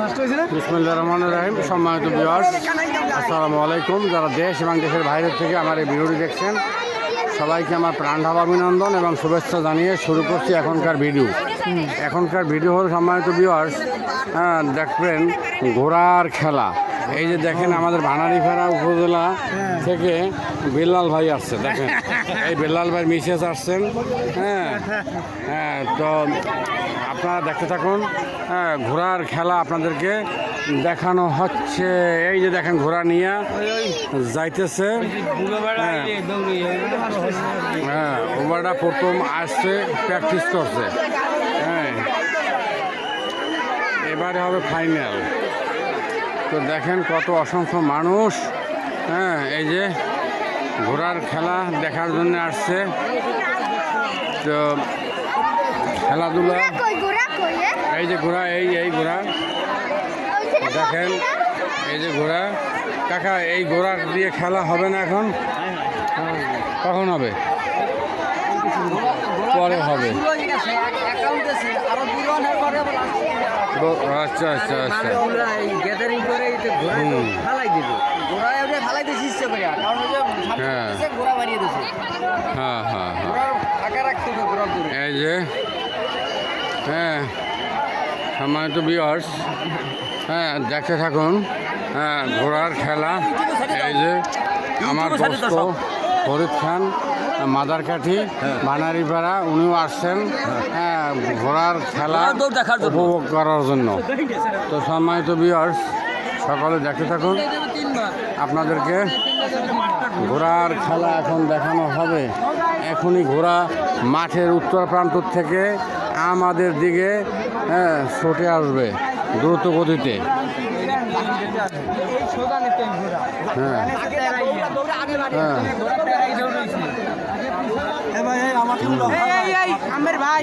বিসমুল্লাহ রহমান রাহিম, সম্মানিত বিওয়ার্স আসসালামু আলাইকুম। যারা দেশ এবং দেশের বাইরের থেকে আমার এই ভিডিওটি দেখছেন, সবাইকে আমার প্রাণঢাল অভিনন্দন এবং শুভেচ্ছা জানিয়ে শুরু করছি এখনকার ভিডিও। এখনকার ভিডিও হল, সম্মানিত বিয়ার্স হ্যাঁ দেখবেন ঘোড়ার খেলা। এই যে দেখেন আমাদের ভানারিফেরা উপজেলা থেকে বিল্লাল ভাই আসছে, দেখেন। এই বিল্লাল ভাই মিসেস আসছেন হ্যাঁ। হ্যাঁ তো আপনারা দেখতে থাকুন হ্যাঁ ঘোড়ার খেলা আপনাদেরকে দেখানো হচ্ছে। এই যে দেখেন ঘোড়া নিয়ে যাইতেছে। হ্যাঁ। হ্যাঁ ওভারটা প্রথম আসছে প্র্যাকটিস করছে। হ্যাঁ। এবারে হবে ফাইনাল তো দেখেন কত অসংখ্য মানুষ। হ্যাঁ এই যে ঘোড়ার খেলা দেখার জন্য আসছে। তো খেলাধুলা কই গোরা কই এই যে ঘোড়া এই এই ঘোড়া। দেখেন এই যে ঘোড়া। কাকা এই ঘোড়া দিয়ে খেলা হবে না এখন? কখন হবে? পরে হবে। আচ্ছা আচ্ছা আচ্ছা। গ্যাদারিং করে এই যে ঘোড়া ফালাই দিবে। ঘোড়া এমনি ফালাই ইচ্ছে করে। কারণ ওই যে হ্যাঁ। ঘোড়া বাড়িয়ে দিয়েছে। হ্যাঁ হ্যাঁ হ্যাঁ। ফাঁকা রাখতে হবে এই যে হ্যাঁ সম্মানিত বিয়ার্স হ্যাঁ দেখতে থাকুন। হ্যাঁ ঘোড়ার খেলা। এই যে আমার দোস্ত ফরিদ খান। মাদারকাঠি বানারিপাড়া উনিও আসছেন হ্যাঁ ঘোড়ার খেলা। উপভোগ করার জন্য। তো সম্মানিত বিয়ার্স সকলে দেখে থাকুন। আপনাদেরকে ঘোড়ার খেলা এখন দেখানো হবে। এখনই ঘোড়া মাঠের উত্তর প্রান্ত থেকে আমাদের দিকে হ্যাঁ ছুটে আসবে দ্রুত গতিতে। হ্যাঁ। হ্যাঁ। আমের ভাই।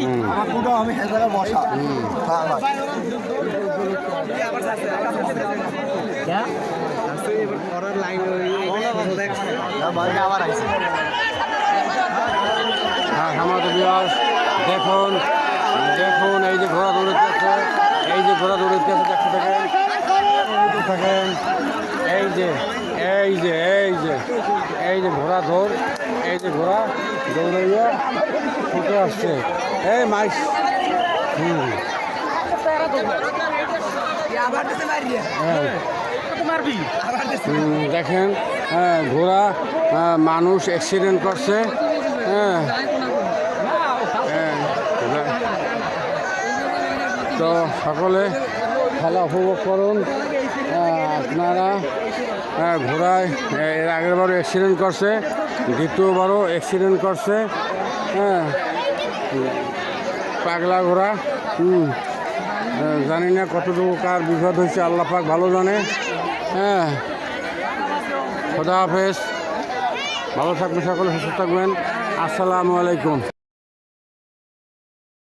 হ্যাঁ দেখুন দেখুন এই যে ঘোরা ঘোড়া দৌড়েছে এই যে ঘোরা ঘোড়া দৌড়েছে দেখতে থাকেন। থাকেন। এই যে এই যে এই যে এই যে ঘোড়া দৌড়। এই যে ঘোড়া দৌড়াইয়া ছুটে আসছে। এই মাইস। হুম। দেখেন হ্যাঁ ঘোড়া হ্যাঁ, মানুষ অ্যাক্সিডেন্ট করছে হ্যাঁ। হ্যাঁ, তো সকলে খেলা উপভোগ করুন। আপনারা ঘোড়ায় এর আগেরবারও অ্যাক্সিডেন্ট করছে। দ্বিতীয়বারও অ্যাক্সিডেন্ট করছে। হ্যাঁ। পাগলা ঘোড়া। হুম। জানি না কতটুকু কার বিপদ হয়েছে, আল্লাহ পাক ভালো জানে। হ্যাঁ। খোদা হাফেজ। ভালো থাকবেন সকলে, সুস্থ থাকবেন। আসসালামু আলাইকুম।